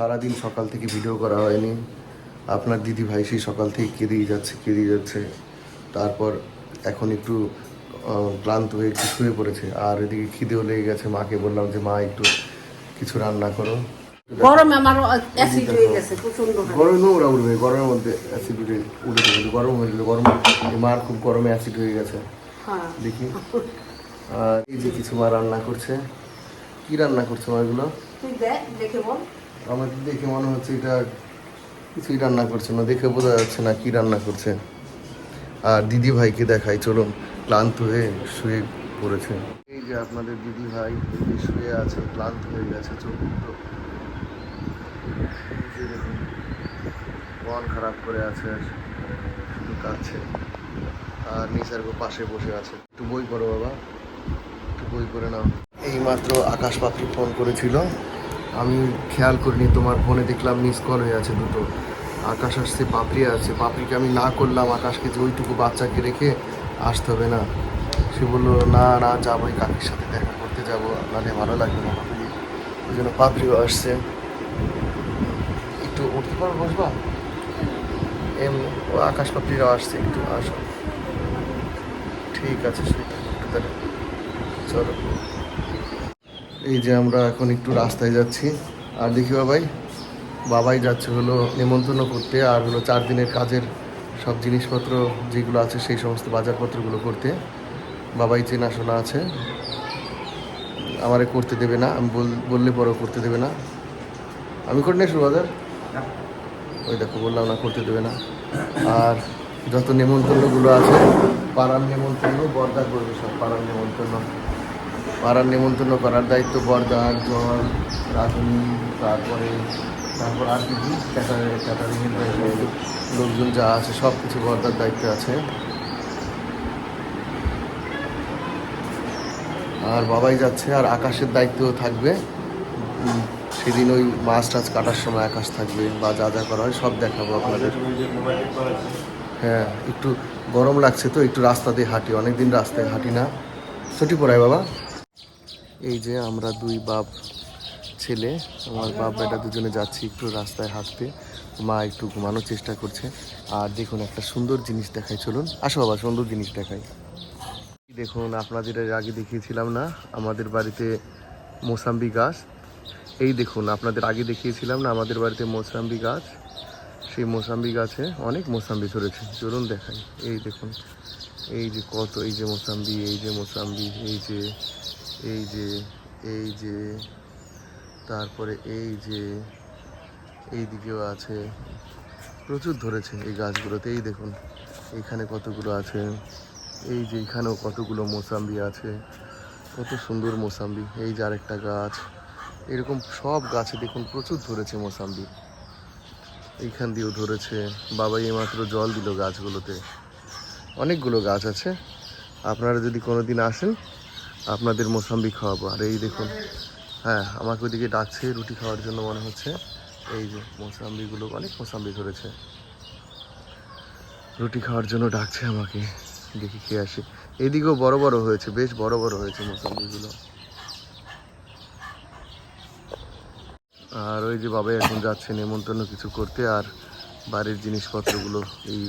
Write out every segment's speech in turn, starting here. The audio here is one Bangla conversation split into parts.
সারাদিন সকাল থেকে ভিডিও করা হয়নি। আপনার দিদি ভাই সেই সকাল থেকে কেঁদেই যাচ্ছে কেঁদেই যাচ্ছে। তারপর এখন একটু ক্লান্ত হয়ে একটু শুয়ে পড়েছে। আর এদিকে খিদেও লেগে গেছে মাকে বললাম যে মা একটু কিছু রান্না করো। গরমে আমার অ্যাসিড হয়ে গেছে প্রচণ্ড গরমে। উঠবে গরমের মধ্যে অ্যাসিড উঠে গরম হয়ে গেলে গরম এই মার খুব গরমে অ্যাসিড হয়ে গেছে। হ্যাঁ। দেখি। আর এই যে কিছু মা রান্না করছে কি রান্না করছে মা এগুলো? তুই দেখ দেখে বল। আমার দেখে মনে হচ্ছে এটা কিছুই রান্না করছে না। দেখে বোঝা যাচ্ছে না কি রান্না করছে। আর দিদি ভাইকে দেখাই, চলুন, ক্লান্ত হয়ে শুয়ে পড়েছে। এই যে আপনাদের দিদি ভাই শুয়ে আছে, ক্লান্ত হয়ে গেছে চোখ এই মন খারাপ করে আছে, শুধু কাঁদছে। আর নিসার্গ পাশে বসে আছে। একটু বই পড়ো বাবা, একটু বই করে নাও। এইমাত্র আকাশ পাপড়ি ফোন করেছিল। আমি খেয়াল করিনি, তোমার ফোনে দেখলাম মিস কল হয়ে আছে দুটো। আকাশ আসছে, পাপড়ি আছে পাপড়িকে আমি না করলাম, আকাশকে যে ওইটুকু বাচ্চাকে রেখে আসতে হবে না। সে বলল, না না, যাব ওই কাকির সাথে দেখা করতে যাব। নাহলে ভালো লাগবে না পাপড়ি। ওই জন্য পাপড়িও আসছে। একটু উঠতে পারো বসবা? এম, ও আকাশ পাপড়িরাও আসছে, একটু আসো। ঠিক আছে আছে একটু তাহলে চলো। এই যে আমরা এখন একটু রাস্তায় যাচ্ছি। আর দেখি বাবাই বাবাই যাচ্ছে হলো নেমন্তন্ন করতে আর হলো চার দিনের কাজের সব জিনিসপত্র যেগুলো আছে সেই সমস্ত বাজারপত্রগুলো করতে। বাবাই চেনাশোনা আছে। আমারে করতে দেবে না, আমি বল- বললে পরেও করতে দেবে না। আমি করে নিয়ে বাজার? ওই দেখো, বললাম না করতে দেবে না। আর যত নেমন্তন্নগুলো আছে, পাড়ার নেমন্তন্ন বর্দা করবে সব, পাড়ার নেমন্তন্ন। পাড়ার নেমন্তন্ন করার দায়িত্ব বর্দার জল রাঁধুনি তারপরে, তারপর আর কি ক্যাটারিং লোকজন যা আছে, সব কিছু বর্দার দায়িত্ব আছে। আর বাবাই যাচ্ছে, আর আকাশের দায়িত্ব থাকবে। সেদিন ওই মাছ টাছ কাটার সময় আকাশ থাকবে বা যা যা করা হয়, সব দেখাবো আপনাদের। হ্যাঁ একটু গরম লাগছে তো, একটু রাস্তা দিয়ে হাঁটি, অনেকদিন রাস্তায় হাঁটি না। ছুটি পড়ায় বাবা? এই যে আমরা দুই বাপ ছেলে, আমার বাপ বেটা দুজনে যাচ্ছি একটু রাস্তায় হাঁটতে। মা একটু ঘুমানোর চেষ্টা করছে। আর দেখুন, একটা সুন্দর জিনিস দেখাই চলুন, আসো বাবা সুন্দর জিনিস দেখাই। দেখুন, আপনাদের আগে দেখিয়েছিলাম না, আমাদের বাড়িতে মোসাম্বি গাছ। এই দেখুন, আপনাদের আগে দেখিয়েছিলাম না, আমাদের বাড়িতে মোসাম্বি গাছ। সেই মোসাম্বি গাছে অনেক মোসাম্বি ধরেছে। চলুন দেখাই। এই দেখুন, এই যে কত, এই যে মোসাম্বি, এই যে মোসাম্বি, এই যে এই যে এই যে, তারপরে এই যে এই দিকেও আছে। প্রচুর ধরেছে এই গাছগুলোতে, এই দেখুন এইখানে কতগুলো আছে। এই যে এখানেও কতগুলো মোসাম্বি আছে। কত সুন্দর মোসাম্বি। এই যে আরেকটা গাছ। এরকম সব গাছে দেখুন প্রচুর ধরেছে মোসাম্বি। এইখান দিয়েও ধরেছে। বাবাই এইমাত্র জল দিল গাছগুলোতে। অনেকগুলো গাছ আছে। আপনারা যদি কোনো দিন আসেন আপনাদের মোসাম্বি খাওয়াবো। আর এই দেখুন হ্যাঁ আমাকে ওইদিকে ডাকছে, রুটি খাওয়ার জন্য মনে হচ্ছে। এই যে মোসাম্বিগুলো, অনেক মোসাম্বি ধরেছে রুটি খাওয়ার জন্য ডাকছে আমাকে, দেখি খেয়ে আসি। এদিকেও বড় বড় হয়েছে, বেশ বড় বড় হয়েছে মোসাম্বিগুলো। আর ওই যে বাবা এখন যাচ্ছে নেমন্তন্ন কিছু করতে, আর বাড়ির জিনিসপত্রগুলো, এই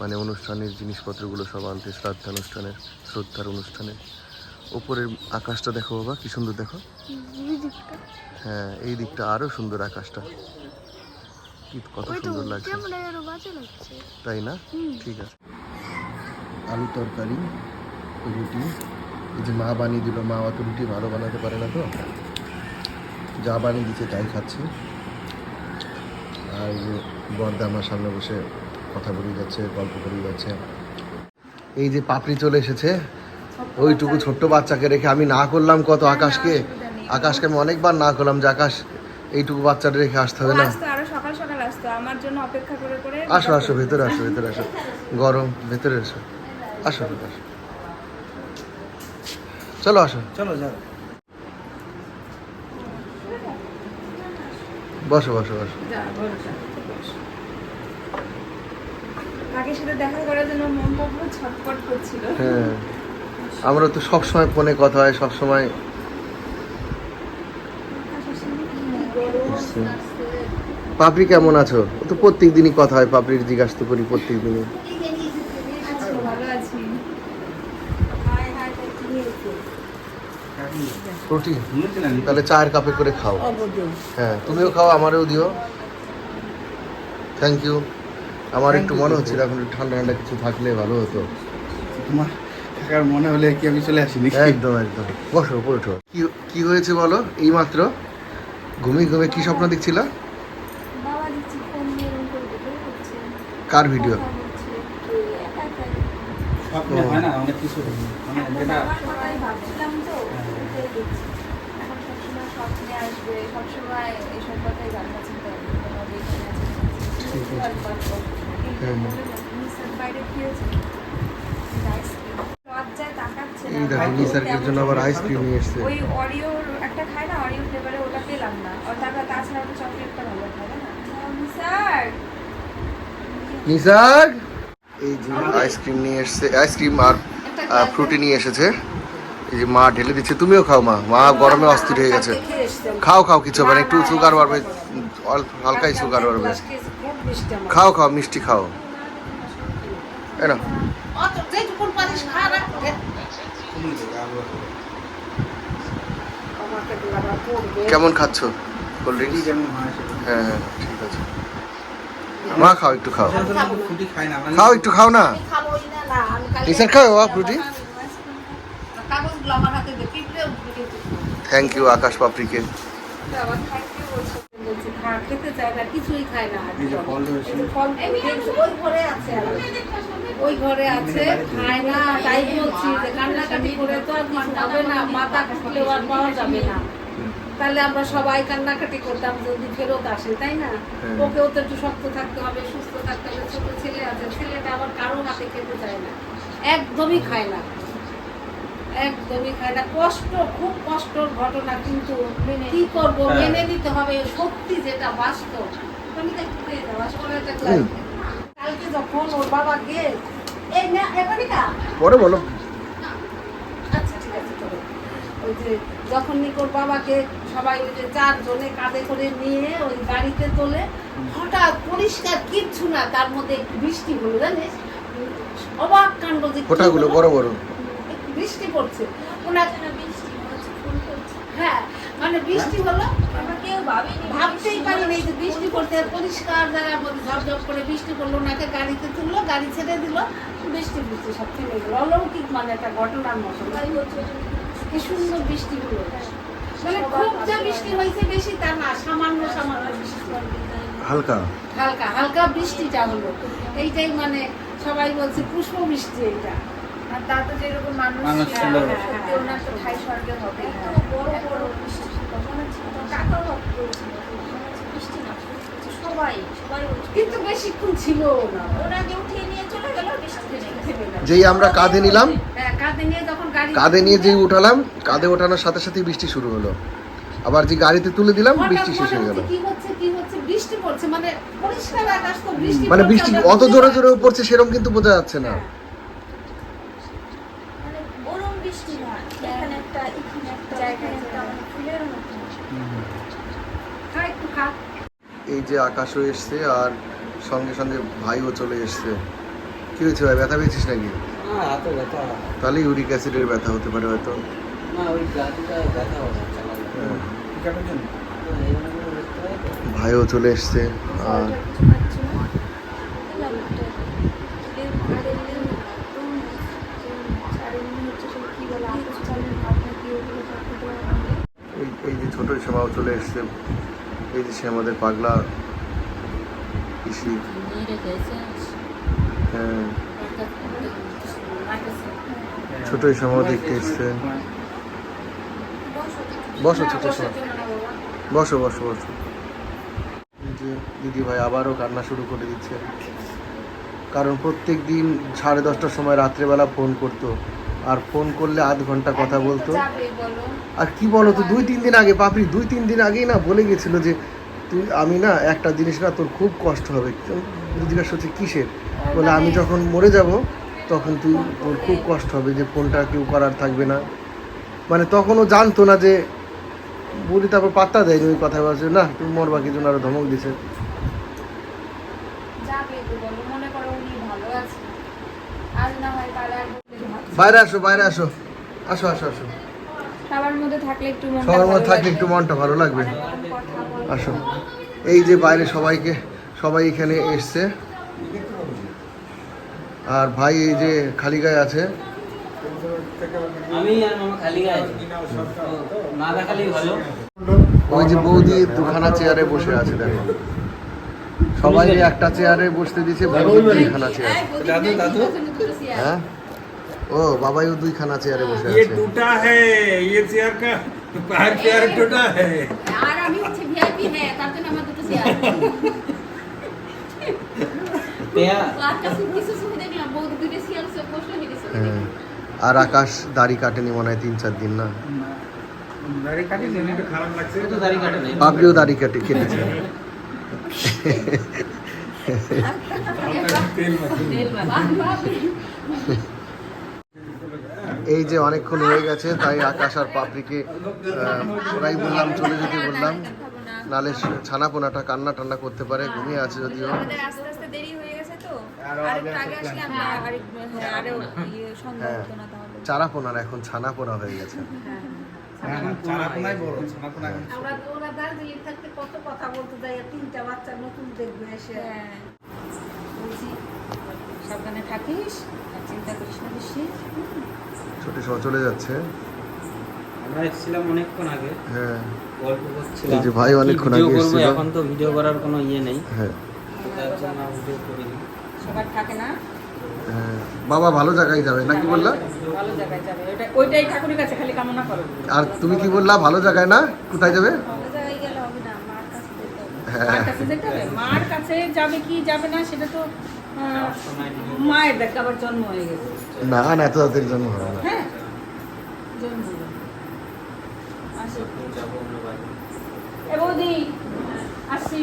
মানে অনুষ্ঠানের জিনিসপত্রগুলো সব আনতে, শ্রাদ্ধানুষ্ঠানের, শ্রদ্ধার অনুষ্ঠানে। ওপরের আকাশটা দেখো বাবা কি সুন্দর দেখো। হ্যাঁ এই দিকটা আরও সুন্দর আকাশটা। কি কত সুন্দর লাগছে। তাই না? ঠিক আছে। আলু তরকারি রুটি এই যে মা বানিয়ে দিল মা অত রুটি ভালো বানাতে পারে না তো। যা বানিয়ে দিচ্ছে তাই খাচ্ছি। আর বর্দা আমার সামনে বসে কথা বলে যাচ্ছে গল্প করে যাচ্ছে। এই যে পাপড়ি চলে এসেছে ওইটুকু ছোট্ট বাচ্চাকে রেখে আমি না করলাম কত আকাশকে? আকাশকে আমি অনেকবার না করলাম যে আকাশ এইটুকু বাচ্চাটা রেখে আসতে হবে না? সকাল সকাল আসতো। আমার জন্য অপেক্ষা করে করে আসো আসো ভেতরে আসো ভেতরে আসো। গরম ভেতরে আসো। আসো আসো। চলো আসো। চলো যাও। বসো বসো বসো। কাকের সাথে দেখা করার জন্য মনটা পুরো ছটফট করছিল। হ্যাঁ। আমরা তো সব সময় ফোনে কথা হয় সব সময় পাপড়ি কেমন আছো? ও তো প্রত্যেক দিনই কথা হয় পাপড়ির জিজ্ঞাসা তো করি প্রত্যেক দিনই আচ্ছা, রুটি। তাহলে চায়ের কাপে করে খাও। হ্যাঁ তুমিও খাও আমারও দিও। থ্যাংক ইউ আমার একটু মনে হচ্ছিল এখন একটু ঠান্ডা ঠান্ডা কিছু থাকলে ভালো হতো। তোমার থাকার মনে হলে কি আমি চলে আসি নাকি? একদম একদম। বসো ওঠো কি কি হয়েছে বলো? এই মাত্র ঘুমিয়ে ঘুমিয়ে কি স্বপ্ন দেখছিল? করে ভিডিও? হয় মানে ঠিক আছে। আর পারব। কিন্তু হুম। বলে না, নিসার বাইরে কি হয়েছে? আইসক্রিম। লজ্জায় তাকাচ্ছে না। এই দেখো নিসার্গের জন্য আবার আইসক্রিম নিয়ে এসছে। ওই অরিওর একটা খায় না অরিও ফ্লেভারে ওটা পেলাম না। আর তারপর তাছাড়া ওটা চকলেটটা ভালো খাবে না? স্যার নিসার্গ এই যে আইসক্রিম নিয়ে এসছে আইসক্রিম আর ফ্রুটি নিয়ে এসেছে। এই যে মা ঢেলে দিচ্ছে তুমিও খাও মা। মা গরমে অস্থির হয়ে গেছে। খাও খাও কিছু হবে না একটু সুগার বাড়বে হালকাই সুগার বাড়বে। মিষ্টি আমার। খাও খাও মিষ্টি খাও। এই কেমন খাচ্ছ? কোল্ড ড্রিঙ্কস যেমন হয়। হ্যাঁ ঠিক আছে। মা খাও একটু খাও। খাও একটু খাও না। নিসার খাও বাবা ফ্রুটি কিন্তু। থ্যাংক ইউ আকাশ পাপড়িকে। খেতে চায় না, কিছুই খায় না। ফল আছে। ওই ঘরে আছে। খায় না তাই বলছি যে কান্নাকাটি করে তো আর কিছু হবে না মাথা আর পাওয়া যাবে না। তাহলে আমরা সবাই কান্নাকাটি করতাম যদি ফেরত আসে তাই না? হ্যাঁ। ওকেও তো একটু শক্ত থাকতে হবে সুস্থ থাকতে হবে। ছোট ছেলে আছে ছেলেটা আবার কারও হাতে খেতে চায় না। একদমই খায় না। একদমই খায় না। কষ্ট খুব কষ্টর ঘটনা কিন্তু কি করব। মেনে নিতে হবে। সত্যি যেটা বাস্তব। তুমি তো একটু খেয়ে পরে বলো। আচ্ছা ঠিক আছে ওই যে যখন নিকোর বাবাকে সবাই ওই যে চারজনে কাঁধে করে নিয়ে ওই গাড়িতে তোলে হঠাৎ পরিষ্কার কিচ্ছু না তার মধ্যে একটু বৃষ্টি হলো জানিস? অবাক কাণ্ড যে কি বড় বড়। বৃষ্টি পড়ছে। ওনার বৃষ্টি হচ্ছে ফুল করছে হ্যাঁ মানে বৃষ্টি হলো আমরা কেউ ভাবিনি। ভাবতেই পারিনি যে বৃষ্টি পড়তে পরিষ্কার মধ্যে ঝপঝপ করে বৃষ্টি পড়ল ওনাকে গাড়িতে তুললো গাড়ি ছেড়ে দিল বৃষ্টি বৃষ্টি সব থেমে গেলো। অলৌকিক মানে একটা ঘটনার মতো। সবাই বলছে কি সুন্দর বৃষ্টি হলো। মানে খুব যে বৃষ্টি হয়েছে বেশি তা না সামান্য সামান্য বৃষ্টি। হালকা। হালকা হালকা বৃষ্টিটা হলো। এইটাই মানে সবাই বলছে পুষ্প বৃষ্টি এটা। আর তা তো যেরকম মানুষ মানুষ ছিল, ছিল। সত্যি ওনার তো ঠাই স্বর্গে হবে। বড় বড় বৃষ্টি ছিল হচ্ছে তো কাকাও ভক্ত ছিল হচ্ছে বৃষ্টি না বলছে সবাই সবাই কিন্তু বেশিক্ষণ ছিল না। ওনাকে উঠিয়ে নিয়ে চলে গেল বৃষ্টি থেমে গেছে। থেমে গেল। যেই আমরা কাঁধে নিলাম হ্যাঁ কাঁধে নিয়ে যখন গাড়ি কাঁধে নিয়ে যেই উঠালাম কাঁধে ওঠানোর সাথে সাথেই বৃষ্টি শুরু হলো। আবার যে গাড়িতে তুলে দিলাম বৃষ্টি শেষ হয়ে গেল। হচ্ছে কি হচ্ছে কি হচ্ছে? বৃষ্টি পড়ছে মানে পরিষ্কার আকাশ তো বৃষ্টি মানে অত জোরে জোরে পড়ছে সেরকম কিন্তু বোঝা যাচ্ছে না হ্যাঁ। মানে গরম বৃষ্টি না এখানে একটা এখানে একটা জায়গায় একটা মানে ফুলের মতো খা একটু খা এই যে আকাশও এসছে আর সঙ্গে সঙ্গে ভাইও চলে এসছে। কি হয়েছে ভাই? ব্যথা পেয়েছিস নাকি? এত তাহলে ইউরিক অ্যাসিডের ব্যথা হতে পারে হয়তো। হ্যাঁ। হয় ভাইও চলে এসছে আর এই যে ছোট শ্যামাও চলে এসছে। এই যে আমাদের পাগলা পিসি হ্যাঁ। ছোট শ্যামাও দেখতে এসছে। বসো ছোট শ্যামা বসো বসো বসো। দিদি ভাই আবারও কান্না শুরু করে দিচ্ছে। কারণ প্রত্যেক দিন সাড়ে দশটার সময় রাত্রেবেলা ফোন করতো। আর ফোন করলে আধ ঘণ্টা কথা বলতো। আর কি বলো তো দুই তিন দিন আগে পাপড়ি দুই তিন দিন আগেই না বলে গেছিল যে তুই আমি না একটা জিনিস না তোর খুব কষ্ট হবে। জিজ্ঞাসা হচ্ছে কিসের? বলে আমি যখন মরে যাব তখন তুই তোর খুব কষ্ট হবে যে ফোনটা কেউ করার থাকবে না। মানে তখনও জানতো না যে বুড়ি তারপর পাত্তা দেয়নি ওই কথা বলছে না তুমি মরবা কিছু আরও ধমক দিছে। যাবে তো বলো মনে করো উনি ভালো আছে আজ না হয় আর বাইরে আসো বাইরে আসো। আসো আসো আসো। সবার মধ্যে থাকলে একটু মনটা সবার ভালো মধ্যে থাকলে একটু মনটা ভালো লাগবে। আসো। এই যে বাইরে সবাইকে সবাই এখানে এসছে। আর ভাই এই যে খালি গায়ে আছে। আমি আর মামা খালি গায়ে আছি। তো না দেখালেই ভালো। ওই যে বৌদি দুখানা চেয়ারে বসে আছে দেখো। সবাই একটা চেয়ারে বসতে দিছে বৌদি দুটো চেয়ার। হ্যাঁ? ও বাবাইও দুইখানা চেয়ারে বসে ये আছে टूटा है ये चेयर का पैर पैर टूटा है আর আমি হচ্ছে ভিআইপি হ্যাঁ তার জন্য আমার দুটো চেয়ার পেয়া আর কাছে কিছু সুবিধা দেখলাম বৌদি দুটো চেয়ার সব বসলে হেঁটে চলে হ্যাঁ আর আকাশ দাড়ি কাটেনি মনে হয় তিন চার দিন না দাড়ি কাটিস একটু খারাপ লাগছে একটু দাড়ি কাটে নেই পাবলিও দাড়ি কাটে কেটেছে तेल मत তেল বাবা এই যে অনেকক্ষণ হয়ে গেছে তাই আকাশ আর পাপড়িকে ওরাই বললাম চলে যেতে বললাম। নালে ছানা পোনাটা কান্না টান্না করতে পারে ঘুমিয়ে আছে যদিও। হয়ে হ্যাঁ ইয়ে হ্যাঁ। চারা পোনার এখন ছানা পোনা হয়ে গেছে। হ্যাঁ আমরা ওরা দার্জিলিং থাকতে কত কথা বলতে যাই তিনটা বাচ্চা নতুন দেখবে এসে। হ্যাঁ। সাবধানে থাকিস আর চিন্তা করিস না বেশি। ছোট সময় চলে যাচ্ছে। আমরা এসেছিলাম অনেকক্ষণ আগে। হ্যাঁ। গল্প করছিলাম। এই যে ভাই অনেকক্ষণ আগে এসেছিল। এখন তো ভিডিও করার কোনো ইয়ে নেই। হ্যাঁ। তার জন্য ভিডিও করিনি। সবার থাকে না? হ্যাঁ। বাবা ভালো জায়গায় যাবে নাকি বললা? ভালো জায়গায় যাবে। ওইটা ওইটাই ঠাকুরের কাছে খালি কামনা করো। আর তুমি কি বললা ভালো জায়গায় না? কোথায় যাবে? ভালো জায়গায় গেলে হবে না মার কাছে যেতে হবে। হ্যাঁ। মার কাছে যেতে হবে। মার কাছে যাবে কি যাবে না সেটা তো মায়ের দেখ আবার জন্ম হয়ে গেছে। না না এত তাদের জন্ম হবে না। হ্যাঁ জন্ম হয়ে গেছে। আসি। এ বৌদি আসি।